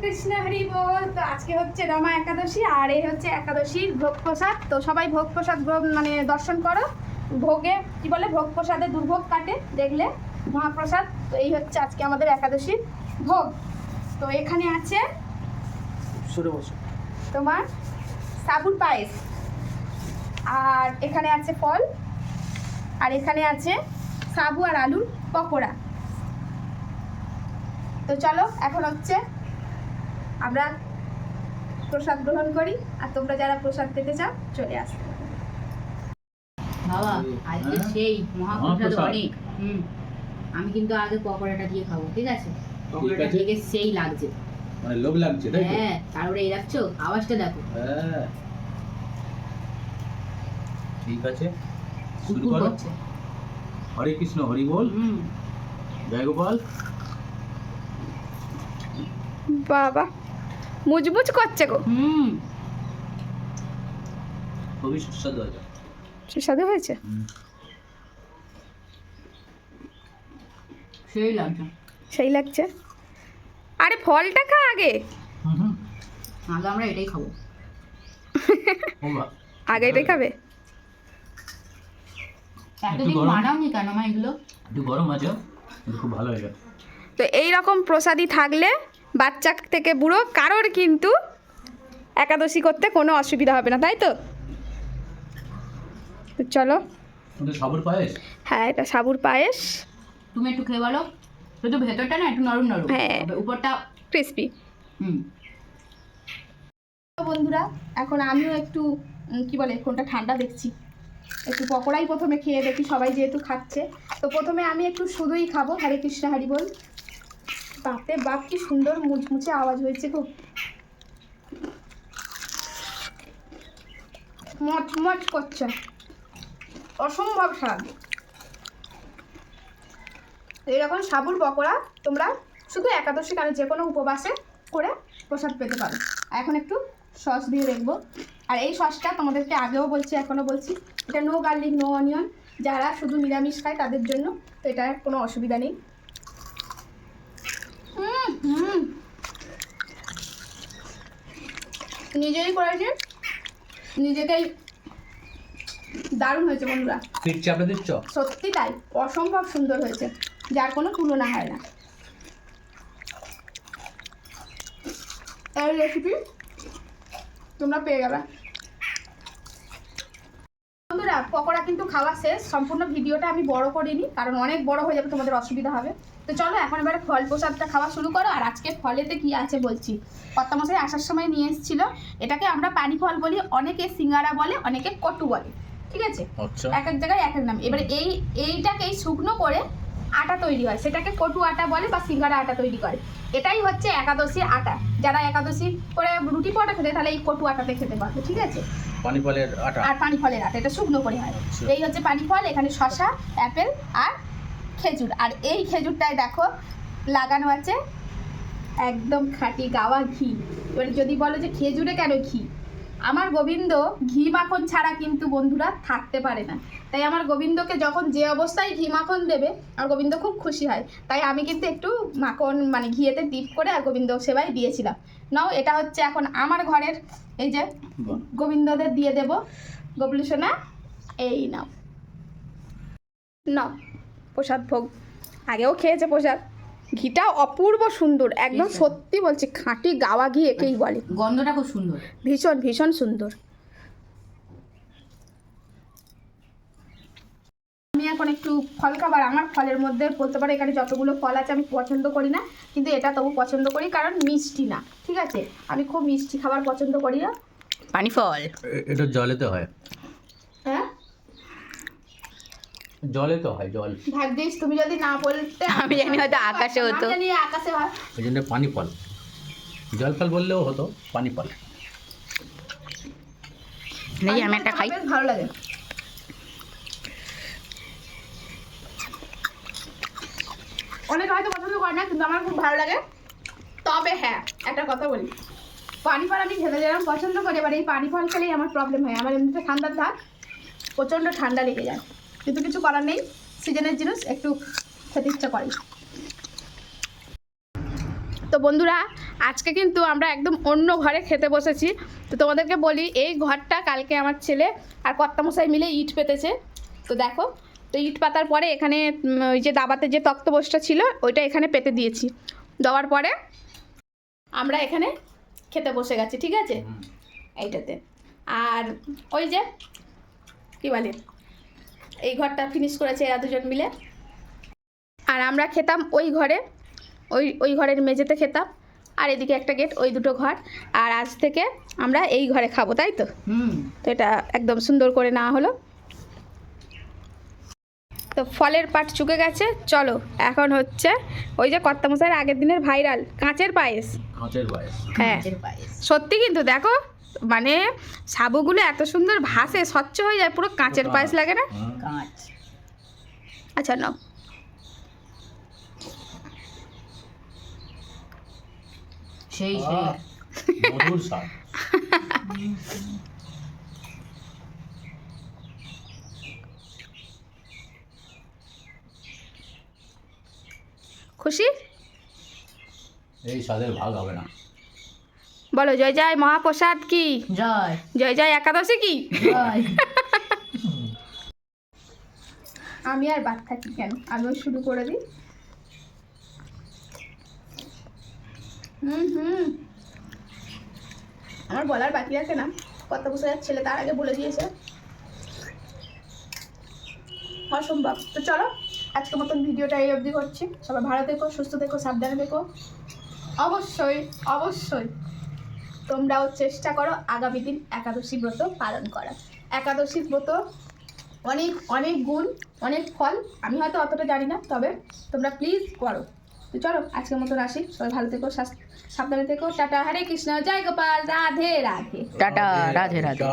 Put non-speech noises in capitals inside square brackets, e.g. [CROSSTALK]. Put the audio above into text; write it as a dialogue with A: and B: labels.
A: কৃষ্ণ হরি বল। তো আজকে হচ্ছে রমা একাদশী আর এই হচ্ছে একাদশীর ভোগ প্রসাদ। তো সবাই ভোগ প্রসাদ মানে দর্শন করো। ভোগে কি বলে? ভোগ প্রসাদে দুর্ভোগ কাটে দেখলে মহাপ্রসাদ। তো এই হচ্ছে আজকে আমাদের একাদশীর ভোগ। তো এখানে আছে
B: সরে বসো।
A: তোমার সাবুর পায়েস। আর এখানে আছে ফল। আর এখানে আছে সাবু আর আলুর পকোড়া। তো চলো এখন হচ্ছে আমরা প্রসাদ গ্রহণ করি আর তোমরা যারা প্রসাদ পেতে চাও চলে আসো।
C: বাবা আজকে
B: হ্যাঁ?
C: সেই মহাপ্রসাদ। অনেক। হুম। আমি কিন্তু আগে পকোড়াটা দিয়ে খাব ঠিক আছে? পকোড়াটা সেই লাগছে।
B: মানে লোভ লাগছে তাই
C: হ্যাঁ তারপরে এই রাখছো আওয়াজটা দেখো।
B: হ্যাঁ। ঠিক আছে শুরু করো। হরে কৃষ্ণ হরি বল। জয় গোপাল
A: বাবা। মুচমুচ করছে গো।
C: হুম।
B: খুবই সুস্বাদু
A: হয়েছে?
C: সেই লাগছে।
A: সেই লাগছে? আরে ফলটা খা আগে।
C: আমরা এটাই খাব। [LAUGHS]
A: আগে এটাই খাবে?
C: এতদিন
B: গরম।
C: বানাওনি কেন মা এগুলো?
B: একটু গরম আছে কিন্তু খুব ভালো গেছে।
A: তো এই রকম প্রসাদী থাকলে বাচ্চা থেকে বুড়ো কারোর কিন্তু একাদশী করতে কোনো অসুবিধা হবে না তাই তো? তো চলো।
B: সাবুর পায়েস?
A: হ্যাঁ এটা সাবুর পায়েস।
C: তুমি একটু খেয়ে বলো। শুধু ভেতরটা না একটু নরম নরম।
A: হ্যাঁ।
C: উপরটা
A: ক্রিসপি।
C: হুম।
A: বন্ধুরা এখন আমিও একটু কি বলে কোনটা ঠান্ডা দেখছি। একটু পকোড়াই প্রথমে খেয়ে দেখি সবাই যেহেতু খাচ্ছে। তো প্রথমে আমি একটু শুধুই খাব। হরে কৃষ্ণ হরি বল। বাপরে বাপ, কি সুন্দর মুচমুচে আওয়াজ হয়েছে খুব মচমচ করছে। অসম্ভব স্বাদ। এইরকম সাবুর পকোড়া তোমরা শুধু একাদশী কারণে যে কোনো উপবাসে করে প্রসাদ পেতে পারো। এখন একটু সস দিয়ে দেখব। আর এই সসটা তোমাদেরকে আগেও বলছি, এখনও বলছি। এটা নো গার্লিক, নো অনিয়ন। যারা শুধু নিরামিষ খায় তাদের জন্য তো এটার কোনো অসুবিধা নেই। নিজেই করেছি। নিজেকেই দারুণ হয়েছে বন্ধুরা।
B: পিঠ চাপড়ে দিচ্ছ
A: সত্যি তাই অসম্ভব সুন্দর হয়েছে যার কোনো তুলনা হয় না। এই রেসিপি তোমরা পেয়ে যাবে। বন্ধুরা পকোড়া কিন্তু খাওয়া শেষ সম্পূর্ণ ভিডিওটা আমি বড় করিনি কারণ অনেক বড় হয়ে যাবে তোমাদের অসুবিধা হবে। তো চলো এখন এবারে ফল প্রসাদটা খাওয়া শুরু করো আর আজকে ফলেতে কি আছে বলছি। কর্তামশাই আসার সময় নিয়ে এসেছিল এটাকে আমরা পানি ফল বলি অনেকে সিঙ্গারা বলে অনেকে কটু বলে ঠিক আছে?
B: আচ্ছা।
A: এক এক জায়গায় এক এক নাম। এবারে এই এইটাকেই শুকনো করে আটা তৈরি হয়। সেটাকে কটু আটা বলে বা সিঙ্গারা আটা তৈরি করে। এটাই হচ্ছে একাদশীর আটা। যারা একাদশী করে রুটি পরোটা খেতে তাহলে এই কটু আটাতে খেতে পারবে ঠিক আছে?
B: পানি ফলের আটা।
A: আর পানি ফলের আটা এটা শুকনো করে হয়।
B: আচ্ছা।
A: এই হচ্ছে পানি ফল এখানে শশা অ্যাপেল আর খেজুর। আর এই খেজুরটায় দেখো লাগানো আছে একদম খাঁটি গাওয়া ঘি। এবার যদি বলো যে খেজুরে কেন ঘি? আমার গোবিন্দ ঘি মাখন ছাড়া কিন্তু বন্ধুরা থাকতে পারে না। তাই আমার গোবিন্দকে যখন যে অবস্থায় ঘি মাখন দেবে আমার গোবিন্দ খুব খুশি হয়। তাই আমি কিন্তু একটু মাখন মানে ঘিয়েতে ডিপ করে আর গোবিন্দ সেবাই দিয়েছিলাম। নাও এটা হচ্ছে এখন আমার ঘরের এই যে গোবিন্দদের দিয়ে দেব। গবলু সোনা এই নাও। নাও প্রসাদ ভোগ। আগেও খেয়েছে প্রসাদ। ঘিটা অপূর্ব সুন্দর একদম সত্যি বলছি খাঁটি গাওয়া ঘি একেই বলে।
C: গন্ধটা খুব সুন্দর।
A: ভীষণ ভীষণ সুন্দর। আমি এখন একটু ফল খাবার আমার ফলের মধ্যে বলতে পারো এখানে যতগুলো ফল আছে আমি পছন্দ করি না কিন্তু এটা তবু পছন্দ করি কারণ মিষ্টি না ঠিক আছে? আমি খুব মিষ্টি খাবার পছন্দ করি না।
C: পানি ফল
B: এটা জলেতে হয়
A: হ্যাঁ।
B: জলে তো হয় জল।
A: ভাগ্যিস তুমি যদি না বলতে [LAUGHS]
C: আমি জানি হয়তো আকাশে হতো।
A: জানি আকাশে হয়।
B: ওই জন্য পানি ফল জল ফল বললেও হতো পানি ফল
C: নেই আমি একটা খাই।
A: ভালো লাগে। অনেকে হয়তো পছন্দ করে না কিন্তু আমার খুব ভালো লাগে। তবে হ্যাঁ একটা কথা বলি। পানি ফল আমি খেতে যেরকম পছন্দ করি এবার এই পানি ফল খেলেই আমার প্রবলেম হয়। আমার এমনিতে ঠান্ডার ধার প্রচণ্ড ঠান্ডা লেগে যায়। কিন্তু কিছু করার নেই। সিজনের জিনিস একটু খেতে ইচ্ছা করে। তো বন্ধুরা আজকে কিন্তু আমরা একদম অন্য ঘরে খেতে বসেছি। তো তোমাদেরকে বলি এই ঘরটা কালকে আমার ছেলে আর কর্তামশাই মিলে ইট পেতেছে। তো দেখো তো ইট পাতার পরে এখানে ওই যে দাবাতে যে তক্তবোসটা ছিল ওইটা এখানে পেতে দিয়েছি। দেওয়ার পরে আমরা এখানে খেতে বসে গেছি ঠিক আছে? এইটাতে। আর ওই যে কী বলে? এই ঘরটা ফিনিশ করেছে এরা দুজন মিলে। আর আমরা খেতাম ওই ঘরে ওই ওই ঘরের মেঝেতে খেতাম। আর এদিকে একটা গেট ওই দুটো ঘর। আর আজ থেকে আমরা এই ঘরে খাব তাই তো? তো এটা একদম সুন্দর করে নেওয়া হলো। তো ফলের পাট চুকে গেছে। চলো এখন হচ্ছে ওই যে কর্তামশাইয়ের আগের দিনের ভাইরাল কাঁচের পায়েস। হ্যাঁ। সত্যি কিন্তু দেখো মানে সাবুগুলো এত সুন্দর ভাসে স্বচ্ছ হয়ে যায় পুরো কাঁচের পায়েস লাগে না? আচ্ছা নাও।
C: সেই সেই। [LAUGHS] [LAUGHS]
A: খুশি?
B: এই স্বাদের ভাগ হবে না।
A: বলো জয় জয় মহাপ্রসাদ কি?
C: জয়।
A: জয় জয় একাদশী কি?
C: জয়। [LAUGHS]
A: আমি আর বাদ থাকি কেন? আমিও শুরু করে দিই। হুম হুম। আমার বলার বাকি আছে না? কত বছর ছেলে তার আগে বলে দিয়েছে। অসম্ভব। তো চলো আজকের মতন ভিডিওটা এই অবধি করছি। সবাই ভালো থেকো সুস্থ থেকো সাবধানে থেকো। অবশ্যই অবশ্যই তোমরাও চেষ্টা করো আগামী দিন একাদশী ব্রত পালন করার। একাদশী ব্রত অনেক অনেক গুণ অনেক ফল আমি হয়তো অতটা জানি না তবে তোমরা প্লিজ করো। তো চলো আজকের মতন আসি সবাই ভালো থেকো সাবধানে থেকো। টাটা হরে কৃষ্ণ জয় গোপাল রাধে রাধে।
C: টাটা, রাধে রাধে।